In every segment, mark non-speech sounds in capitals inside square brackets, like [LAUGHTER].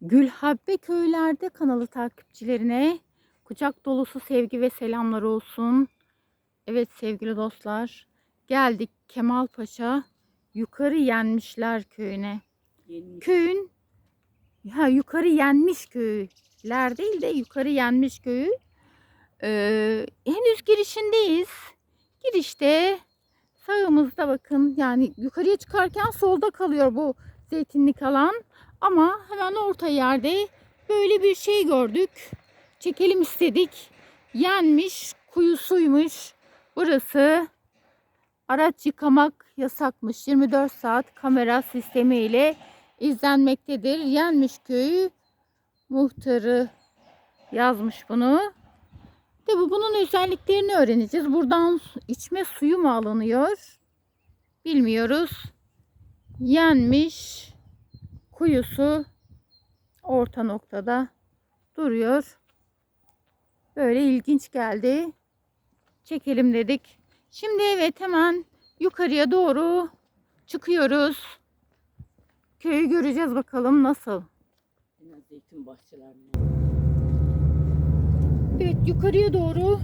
Gülhabbe köylerde kanalı takipçilerine kucak dolusu sevgi ve selamlar olsun. Evet sevgili dostlar geldik Kemalpaşa yukarı yenmişler köyüne. Yenmiş. Köyün ha yukarı yenmiş köyler değil de yukarı yenmiş köyü. Ee, henüz girişindeyiz. Girişte sağımızda bakın yani yukarıya çıkarken solda kalıyor bu zeytinlik alan. Ama hemen orta yerde böyle bir şey gördük. Çekelim istedik. Yenmiş kuyusuymuş. Burası araç yıkamak yasakmış. 24 saat kamera sistemiyle izlenmektedir. Yenmiş köyü muhtarı yazmış bunu. Tabi bunun özelliklerini öğreneceğiz. Buradan içme suyu mu alınıyor? Bilmiyoruz. Yenmiş kuyusu orta noktada duruyor. Böyle ilginç geldi. Çekelim dedik. Şimdi evet hemen yukarıya doğru çıkıyoruz. Köyü göreceğiz bakalım nasıl. Zeytin bahçelerine. Evet yukarıya doğru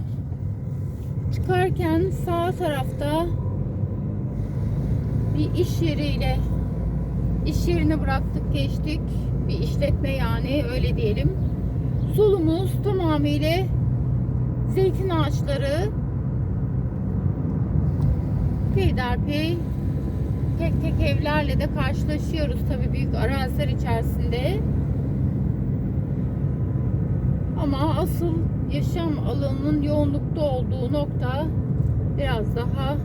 çıkarken sağ tarafta bir iş yeriyle iş yerine bıraktık geçtik. Bir işletme yani öyle diyelim. Solumuz tamamıyla zeytin ağaçları. Peyderpey tek tek evlerle de karşılaşıyoruz tabii büyük araziler içerisinde. Ama asıl yaşam alanının yoğunlukta olduğu nokta biraz daha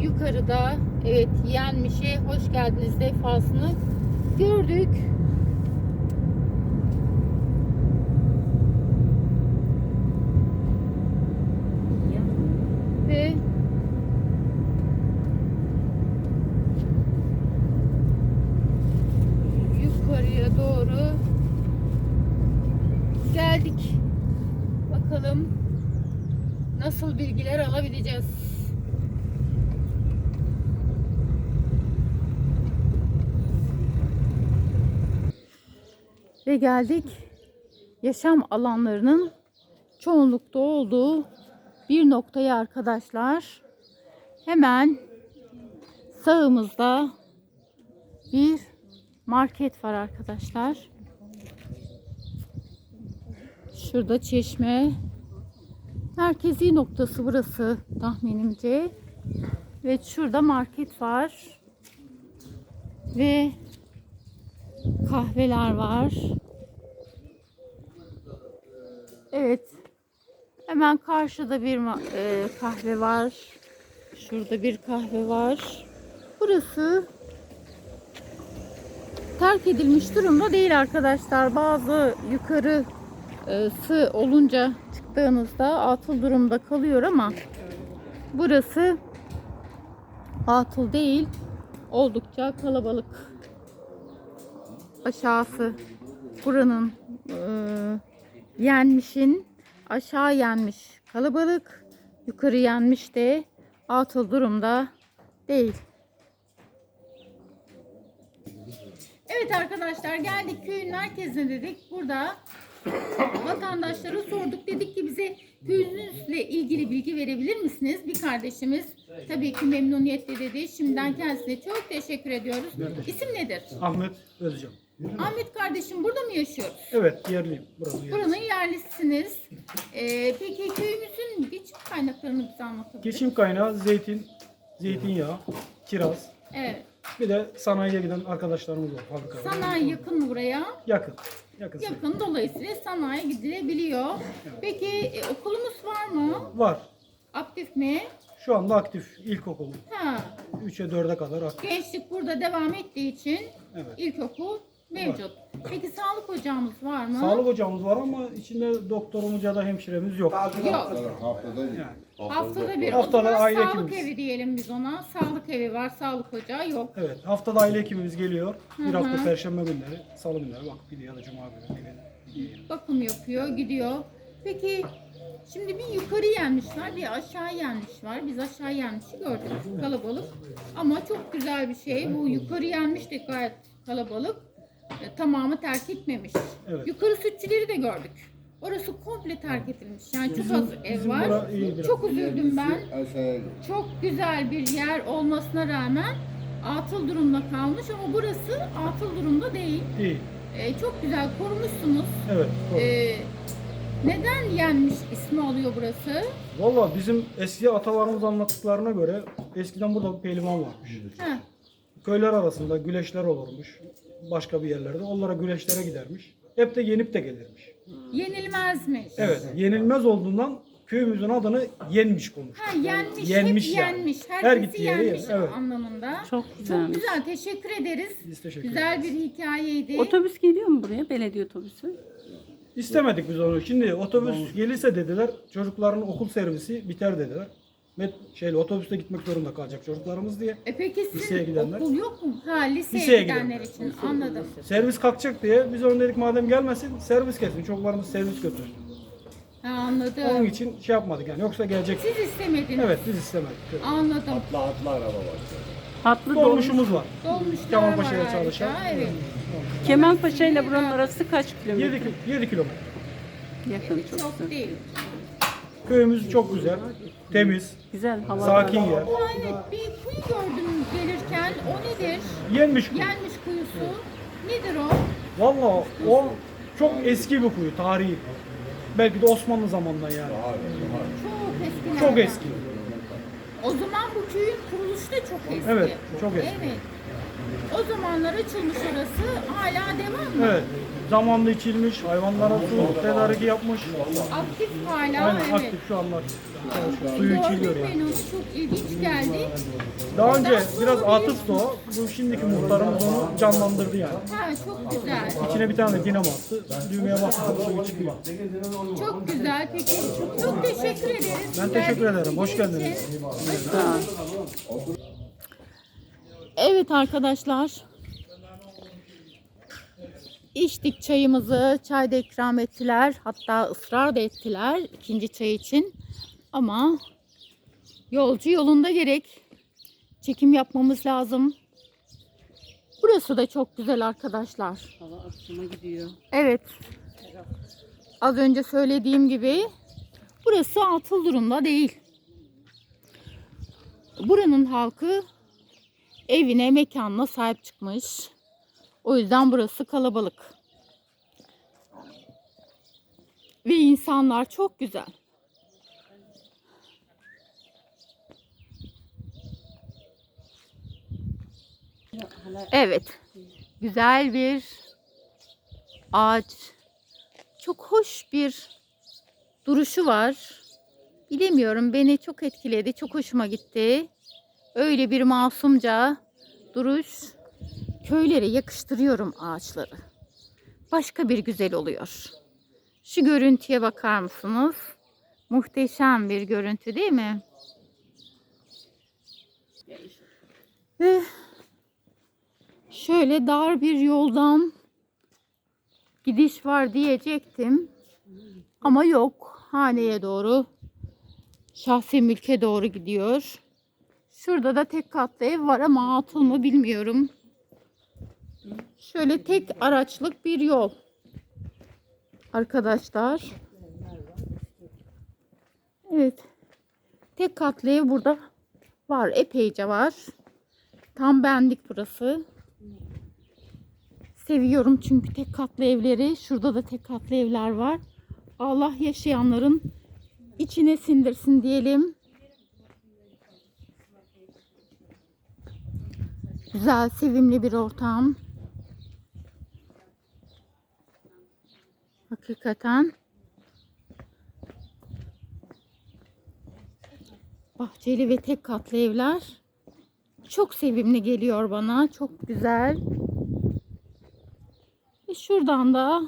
yukarıda. Evet yenmişe hoş geldiniz defasını gördük. Ve yukarıya doğru geldik. Bakalım nasıl bilgiler alabileceğiz. Ve geldik yaşam alanlarının çoğunlukta olduğu bir noktaya arkadaşlar. Hemen sağımızda bir market var arkadaşlar. Şurada çeşme. Merkezi noktası burası tahminimce. Ve şurada market var. Ve kahveler var. Evet. Hemen karşıda bir e, kahve var. Şurada bir kahve var. Burası terk edilmiş durumda değil arkadaşlar. Bazı yukarı sı olunca çıktığınızda atıl durumda kalıyor ama burası atıl değil. Oldukça kalabalık. Aşağısı buranın e, yenmişin aşağı yenmiş kalabalık. Yukarı yenmiş de atıl durumda değil. Evet arkadaşlar geldik köyün merkezine dedik. Burada vatandaşlara sorduk. Dedik ki bize köyünüzle ilgili bilgi verebilir misiniz? Bir kardeşimiz tabii ki memnuniyetle dedi. Şimdiden kendisine çok teşekkür ediyoruz. İsim nedir? Ahmet Özcan. Ahmet kardeşim burada mı yaşıyoruz? Evet yerliyim. Burası yerli. Buranın yerlisiniz. Ee, peki köyümüzün geçim kaynaklarını bize anlatabilir Geçim kaynağı zeytin, zeytinyağı, kiraz. Evet. Bir de sanayiye giden arkadaşlarımız var fabrikada. Sanayi yakın mı buraya? Yakın. Yakın. Yakın dolayısıyla sanayi gidilebiliyor. Peki e, okulumuz var mı? Var. Aktif mi? Şu anda aktif ilkokul. Ha. 3'e 4'e kadar aktif. Gençlik burada devam ettiği için Evet. ilkokul mevcut. Peki sağlık ocağımız var mı? Sağlık hocamız var ama içinde doktorumuz ya da hemşiremiz yok. Yok. Haftada bir. Yani. Haftada bir. Haftada aile sağlık hekimimiz. evi diyelim biz ona. Sağlık evi var, sağlık ocağı yok. Evet. Haftada aile hekimimiz geliyor. Bir hafta perşembe günleri, salı günleri bakıp gidiyor ya da cuma günü. gidiyor. Bakım yapıyor, gidiyor. Peki şimdi bir yukarı yenmişler, bir aşağı yenmiş var. Biz aşağı yenmişi gördük. Kalabalık. Ama çok güzel bir şey. Bu yukarı yenmiş de gayet kalabalık. E, tamamı terk etmemiş. Evet. Yukarı sütçüleri de gördük. Orası komple terk edilmiş. Yani çok az ev var. Çok üzüldüm ben. Çok güzel bir yer olmasına rağmen atıl durumda kalmış ama burası atıl durumda değil. İyi. E, çok güzel korumuşsunuz. Evet. doğru. E, neden yenmiş ismi alıyor burası? Valla bizim eski atalarımız anlattıklarına göre eskiden burada bir pehlivan varmış. Heh, Köyler arasında güleşler olurmuş. Başka bir yerlerde. Onlara güleşlere gidermiş. Hep de yenip de gelirmiş. yenilmezmiş. Evet. Yenilmez olduğundan köyümüzün adını yenmiş konuş. Ha, yenmiş, Yenmiş hep yani. yenmiş. Her Herkesi gittiği yere yenmiş yer, evet. anlamında. Çok Çok güzelmiş. güzel, teşekkür ederiz. Biz teşekkür Güzel ederiz. bir hikayeydi. Otobüs geliyor mu buraya? Belediye otobüsü. İstemedik biz onu. Şimdi otobüs gelirse dediler çocukların okul servisi biter dediler. Met şeyle otobüste gitmek zorunda kalacak çocuklarımız diye. E peki sizin Liseye gidenler. okul yok mu? Ha liseye, Liseye gidenler gidenler. için anladım. Servis kalkacak diye biz onu dedik madem gelmesin servis kesin. Çocuklarımız servis götürsün. Ha, anladım. Onun için şey yapmadık yani. Yoksa gelecek. Siz istemediniz. Evet biz istemedik. Anladım. Atlı atlı araba var. Hatlı dolmuş. Dolmuşumuz var. Dolmuşlar Kemalpaşa'ya var çalışan. harika, Evet. Kemalpaşa ile buranın arası kaç kilometre? 7, 7 kilometre. Yakın çok, Çok değil. Köyümüz çok güzel. Temiz. Güzel hava. Sakin yer. Evet bir kuyu gördüm gelirken. O nedir? Yenmiş kuyu. Yenmiş kuyusu. Nedir o? Valla o çok eski bir kuyu. Tarihi. Belki de Osmanlı zamanından yani. Çok eski. Çok eski. O zaman bu köyün kuruluşu da çok eski. Evet, çok eski. Evet. O zamanlar açılmış orası. Hala devam mı? Evet. Zamanlı içilmiş, hayvanlara su tedariki yapmış. Aktif hala. Aynen evet. aktif şu anlar. çalışıyor. Suyu içiliyor yani. ben onu çok ilginç geldi. Daha önce biraz bir- atıftı o. Bu şimdiki muhtarımız onu canlandırdı yani. Ha çok güzel. İçine bir tane dinamo attı. Düğmeye bastı suyu çıkıyor. Çok güzel. Peki çok teşekkür ederiz. Ben teşekkür Verdiğiniz ederim. Hoş bilgi geldiniz. için. Sağ ol. Evet arkadaşlar. İçtik çayımızı, çay da ikram ettiler. Hatta ısrar da ettiler ikinci çay için. Ama yolcu yolunda gerek. Çekim yapmamız lazım. Burası da çok güzel arkadaşlar. Hava akşama gidiyor. Evet. Az önce söylediğim gibi burası atıl durumda değil. Buranın halkı evine, mekanına sahip çıkmış. O yüzden burası kalabalık. Ve insanlar çok güzel. Evet. Güzel bir ağaç. Çok hoş bir duruşu var. Bilemiyorum beni çok etkiledi. Çok hoşuma gitti. Öyle bir masumca duruş. Köylere yakıştırıyorum ağaçları. Başka bir güzel oluyor. Şu görüntüye bakar mısınız? Muhteşem bir görüntü değil mi? Ve şöyle dar bir yoldan gidiş var diyecektim. Ama yok. Haneye doğru şahsi mülke doğru gidiyor. Şurada da tek katlı ev var ama atıl mı bilmiyorum. Şöyle tek araçlık bir yol. Arkadaşlar. Evet. Tek katlı ev burada var. Epeyce var. Tam bendik burası. Seviyorum çünkü tek katlı evleri. Şurada da tek katlı evler var. Allah yaşayanların içine sindirsin diyelim. Güzel, sevimli bir ortam. Hakikaten. Bahçeli ve tek katlı evler. Çok sevimli geliyor bana. Çok güzel. Ve şuradan da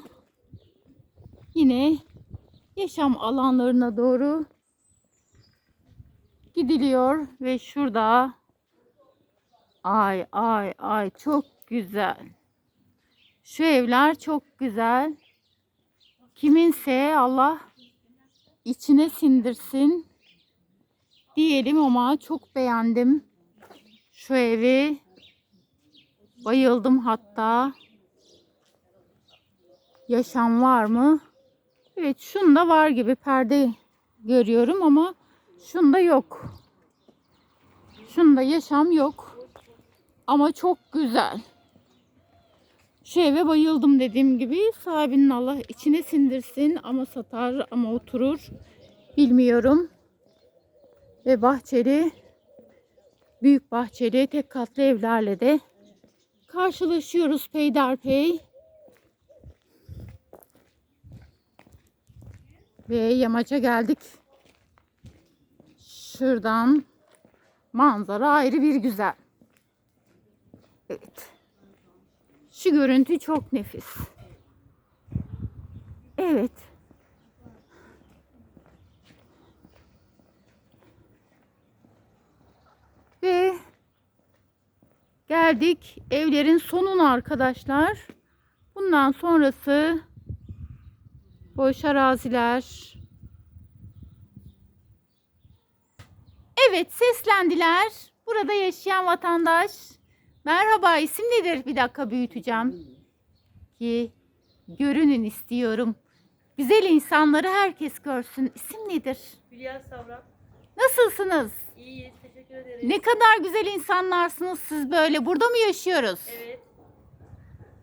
yine yaşam alanlarına doğru gidiliyor ve şurada ay ay ay çok güzel. Şu evler çok güzel. Kiminse Allah içine sindirsin diyelim ama çok beğendim şu evi. Bayıldım hatta. yaşam var mı? Evet şunda var gibi perde görüyorum ama şunda yok. Şunda yaşam yok. Ama çok güzel. Şu eve bayıldım dediğim gibi. Sahibinin Allah içine sindirsin ama satar ama oturur. Bilmiyorum. Ve bahçeli büyük bahçeli tek katlı evlerle de karşılaşıyoruz peyderpey. Ve yamaca geldik. Şuradan manzara ayrı bir güzel. Evet. Şu görüntü çok nefis. Evet. Ve geldik evlerin sonuna arkadaşlar. Bundan sonrası boş araziler. Evet seslendiler. Burada yaşayan vatandaş. Merhaba isim nedir? Bir dakika büyüteceğim. Ki görünün istiyorum. Güzel insanları herkes görsün. İsim nedir? Hülya Savran. Nasılsınız? İyiyiz. Teşekkür ederim. Ne kadar güzel insanlarsınız siz böyle. Burada mı yaşıyoruz? Evet.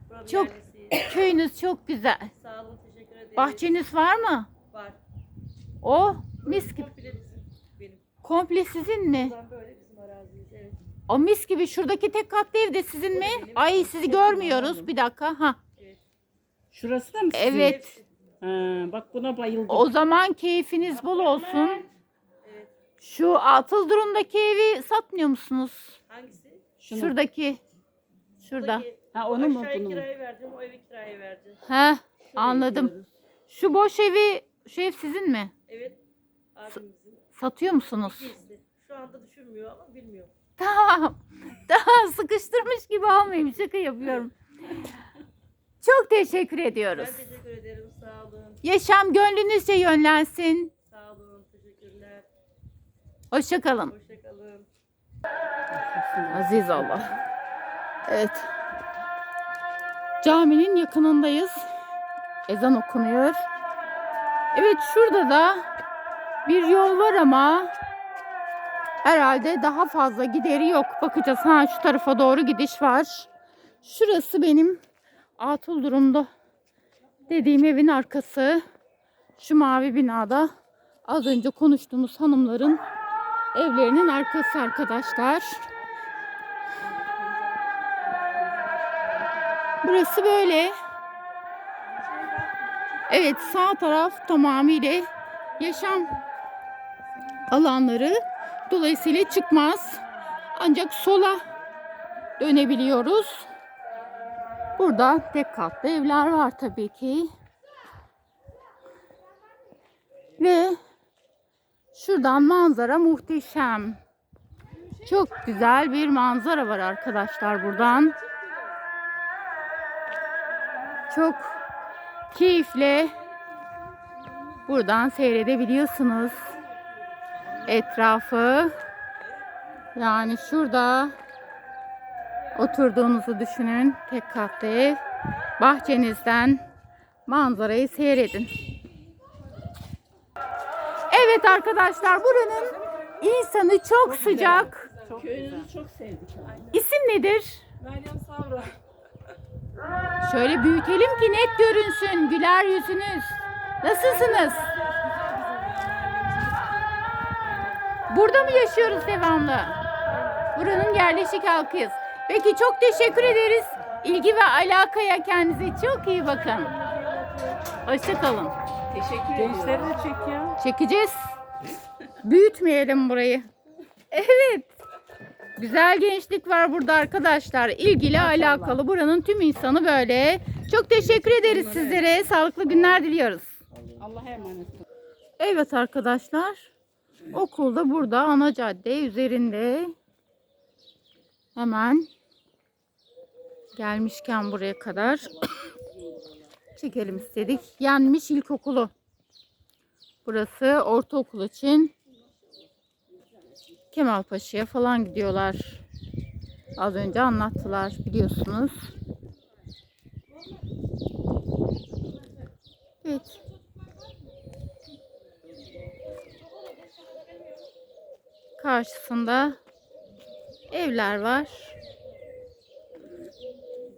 Buranın Çok- yerlisiyiz. [CLEARS THROAT] Köyünüz çok güzel. Sağ olun. Teşekkür ederim. Bahçeniz var mı? Var. O mis gibi. Komple bizim. Benim. Komple sizin mi? Buradan böyle bizim araziyiz. Evet. O mis gibi. Şuradaki tek katlı ev de sizin mi? Ay sizi görmüyoruz. Bir dakika. Ha. Şurası da mı sizin? Evet. Ha, bak buna bayıldım. O zaman keyfiniz bol olsun. Evet. Şu atıl durumdaki evi satmıyor musunuz? Hangisi? Şunu. Şuradaki. Şurada. Ha onu mu Aşağıya bunu mu? verdim. O evi kiraya verdim. He, anladım. Şu boş evi, şu ev sizin mi? Evet. Abimizin. Satıyor musunuz? İkisi. Şu anda düşünmüyor ama bilmiyorum. Tamam. [LAUGHS] Daha sıkıştırmış gibi almayayım. Şaka yapıyorum. Çok teşekkür ediyoruz. Ben teşekkür ederim. Sağ olun. Yaşam gönlünüzce yönlensin. Sağ olun. Teşekkürler. Hoşçakalın. Hoşçakalın. Aziz Allah. Evet. Caminin yakınındayız. Ezan okunuyor. Evet şurada da bir yol var ama herhalde daha fazla gideri yok. Bakacağız. Ha şu tarafa doğru gidiş var. Şurası benim atıl durumda dediğim evin arkası. Şu mavi binada az önce konuştuğumuz hanımların evlerinin arkası arkadaşlar. Burası böyle. Evet sağ taraf tamamıyla yaşam alanları. Dolayısıyla çıkmaz. Ancak sola dönebiliyoruz. Burada tek katlı evler var tabii ki. Ve şuradan manzara muhteşem. Çok güzel bir manzara var arkadaşlar buradan. Çok keyifle buradan seyredebiliyorsunuz etrafı. Yani şurada oturduğunuzu düşünün. Tek katlı ev. Bahçenizden manzarayı seyredin. Evet arkadaşlar buranın insanı çok sıcak. Köyünüzü çok sevdik. İsim nedir? Meryem Savran. Şöyle büyütelim ki net görünsün güler yüzünüz. Nasılsınız? Burada mı yaşıyoruz devamlı? Buranın yerleşik halkıyız. Peki çok teşekkür ederiz. İlgi ve alakaya kendinize çok iyi bakın. Hoşçakalın. Teşekkür ederim. Gençleri de çek ya. Çekeceğiz. Büyütmeyelim burayı. Evet. Güzel gençlik var burada arkadaşlar. İlgili alakalı. Buranın tüm insanı böyle. Çok teşekkür ederiz sizlere. Sağlıklı günler diliyoruz. Allah'a emanet olun. Evet arkadaşlar. Okul da burada ana cadde üzerinde. Hemen gelmişken buraya kadar [COUGHS] çekelim istedik. Yenmiş İlkokulu. Burası ortaokul için Kemalpaşa'ya falan gidiyorlar. Az önce anlattılar biliyorsunuz. Karşısında evler var.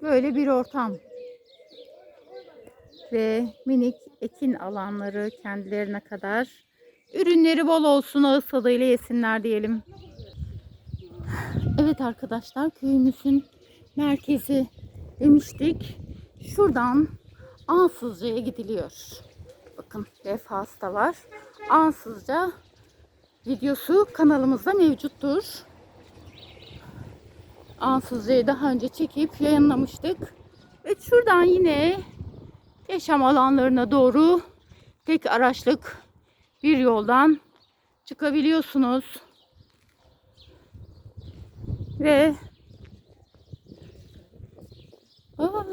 Böyle bir ortam. Ve minik ekin alanları kendilerine kadar. Ürünleri bol olsun ağız tadıyla yesinler diyelim. Evet arkadaşlar köyümüzün merkezi demiştik. Şuradan Ansızca'ya gidiliyor. Bakın levhası da var. Ansızca videosu kanalımızda mevcuttur. Ansızca'yı daha önce çekip yayınlamıştık. Ve şuradan yine yaşam alanlarına doğru tek araçlık bir yoldan çıkabiliyorsunuz. Ve Aa,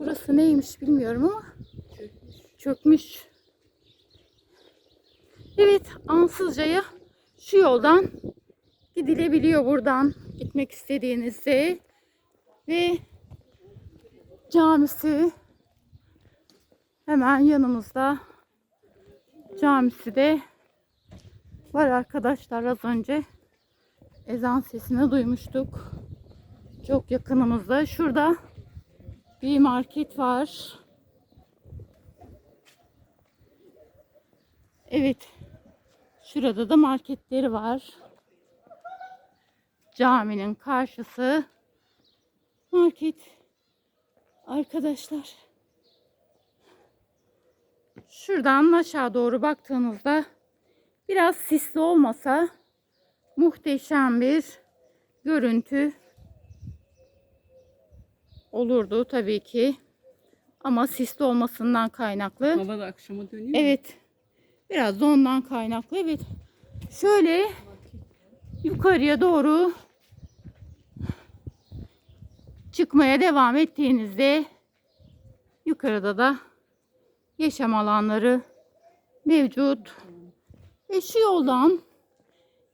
burası neymiş bilmiyorum ama çökmüş. Evet, Ansızca'ya şu yoldan gidilebiliyor buradan gitmek istediğinizde ve camisi hemen yanımızda. Camisi de var arkadaşlar az önce ezan sesini duymuştuk. Çok yakınımızda. Şurada bir market var. Evet şurada da marketleri var caminin karşısı market arkadaşlar. Şuradan aşağı doğru baktığınızda biraz sisli olmasa muhteşem bir görüntü olurdu tabii ki. Ama sisli olmasından kaynaklı. Hava da akşama dönüyor. Evet. Biraz da ondan kaynaklı. Evet. Şöyle yukarıya doğru çıkmaya devam ettiğinizde yukarıda da yaşam alanları mevcut. Ve şu yoldan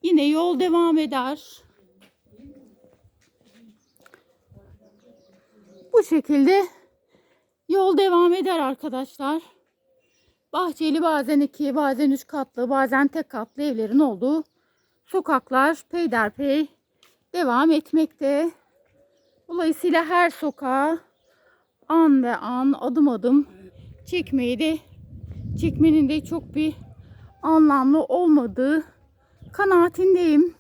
yine yol devam eder. Bu şekilde yol devam eder arkadaşlar. Bahçeli bazen iki, bazen üç katlı, bazen tek katlı evlerin olduğu sokaklar peyderpey devam etmekte. Dolayısıyla her sokağa an ve an adım adım çekmeyi de çekmenin de çok bir anlamlı olmadığı kanaatindeyim.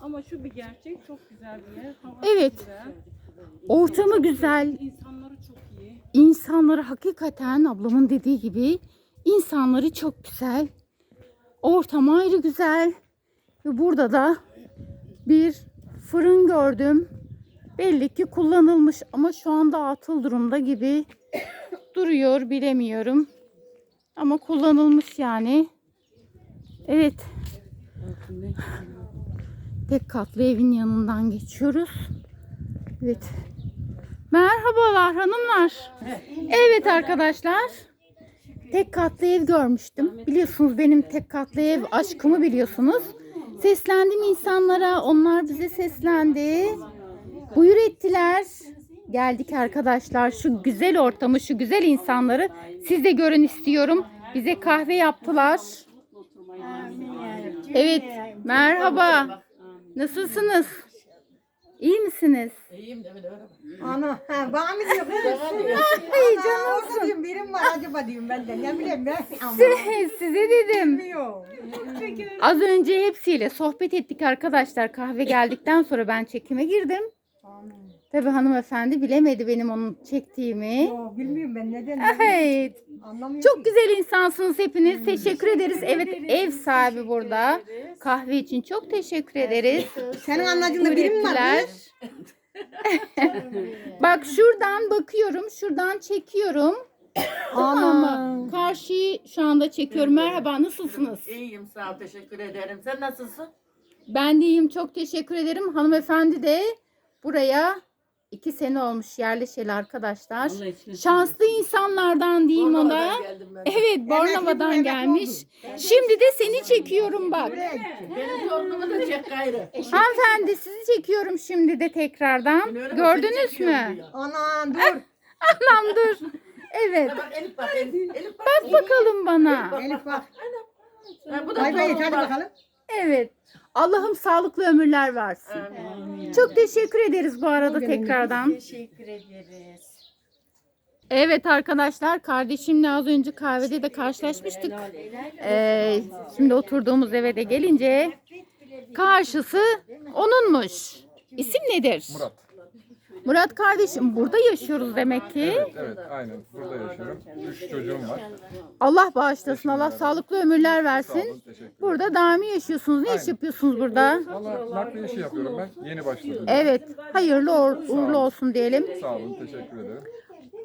Ama şu bir gerçek çok güzel bir yer. Hava Evet. güzel. Ortamı güzel, İnsanları hakikaten ablamın dediği gibi insanları çok güzel. Ortam ayrı güzel. Ve burada da bir fırın gördüm. Belli ki kullanılmış ama şu anda atıl durumda gibi duruyor bilemiyorum. Ama kullanılmış yani. Evet. Tek katlı evin yanından geçiyoruz. Evet. Merhabalar hanımlar. Evet arkadaşlar. Tek katlı ev görmüştüm. Biliyorsunuz benim tek katlı ev aşkımı biliyorsunuz. Seslendim insanlara. Onlar bize seslendi. Buyur ettiler. Geldik arkadaşlar. Şu güzel ortamı, şu güzel insanları siz de görün istiyorum. Bize kahve yaptılar. Evet. Merhaba. Nasılsınız? İyi misiniz? Ana, ha, bana mı diyor kız? Ay Ana, orada diyorum, birim var acaba diyorum ben de. Ne bileyim ben. Ama Size dedim. bilmiyorum. Az önce hepsiyle sohbet ettik arkadaşlar. Kahve geldikten sonra ben çekime girdim. Tabii hanımefendi bilemedi benim onu çektiğimi. Yo, bilmiyorum ben neden. Evet. Anlamıyorum. Çok güzel insansınız hepiniz. Teşekkür ederiz. Evet ev sahibi burada. Kahve için çok teşekkür ederiz. Senin anacığında birim var. Ürettiler. [LAUGHS] Bak şuradan bakıyorum. Şuradan çekiyorum. Tamam mı? Karşıyı şu anda çekiyorum. Merhaba nasılsınız? İyiyim sağ ol teşekkür ederim. Sen nasılsın? Ben de iyiyim. Çok teşekkür ederim. Hanımefendi de buraya iki sene olmuş yerleşeli arkadaşlar. Şanslı insanlardan diyeyim ona. Evet Bornova'dan gelmiş. Şimdi de seni çekiyorum bak. Benim yorgumu da çek gayrı. [LAUGHS] Hanımefendi sizi çekiyorum şimdi de tekrardan. Gördünüz mü? diyor. Ana dur. Anam dur. Evet. Bak Elif bak Elif. Elif bak. Bak bakalım bana. Elif bak. Ha, bu da Bay bay torun hadi bakalım. Evet. Allah'ım sağlıklı ömürler versin. Amin. Çok teşekkür ederiz bu arada tekrardan. Teşekkür ederiz. Evet arkadaşlar kardeşimle az önce kahvede de karşılaşmıştık. Ee, şimdi oturduğumuz eve de gelince karşısı onunmuş. İsim nedir? Murat. Murat kardeşim burada yaşıyoruz demek ki. Evet, evet, aynen. Burada yaşıyorum. Üç çocuğum var. Allah bağışlasın. Allah sağlıklı ömürler versin. Burada daimi yaşıyorsunuz. Ne iş yapıyorsunuz burada? Valla nakliye işi yapıyorum ben. Yeni başladım. Evet. Hayırlı uğur- uğurlu olsun diyelim. Sağ olun, teşekkür ederim.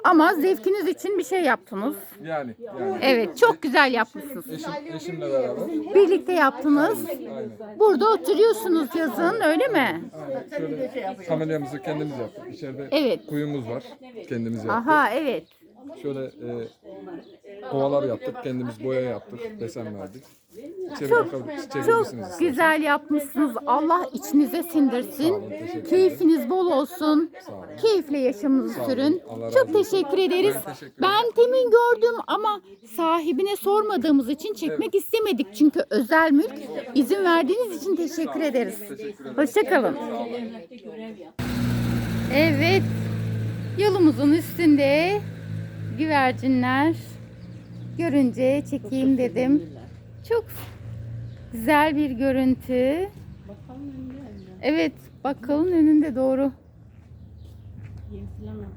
Ama zevkiniz için bir şey yaptınız. Yani, yani. Evet. Çok güzel yapmışsınız. Eşim, eşimle beraber. Birlikte yaptınız. Aynen. Burada oturuyorsunuz yazın öyle mi? aynen. Şöyle kameramızı kendimiz yaptık. İçeride Evet. kuyumuz var. Kendimiz yaptık. Aha evet. Şöyle e, kovalar yaptık. Kendimiz boya yaptık. Desen verdik. İçeri Çok- bakalım. Çok güzel yapmışsınız. Allah içinize Sağ sindirsin. olun, teşekkür ederim. Keyfiniz bol olsun. Sağ olun. Keyifle yaşamınızı olun. sürün. Allah razı Çok olsun. teşekkür ederiz. Ben teşekkür Ben temin gördüm ama sahibine sormadığımız için çekmek istemedik. Çünkü özel mülk. İzin verdiğiniz için teşekkür ederiz. Hoşçakalın. Evet. Yolumuzun üstünde güvercinler görünce çekeyim dedim. Çok güzel bir görüntü. Bakalım önünde. Evet, bakkalın önünde doğru. Yemsilemem.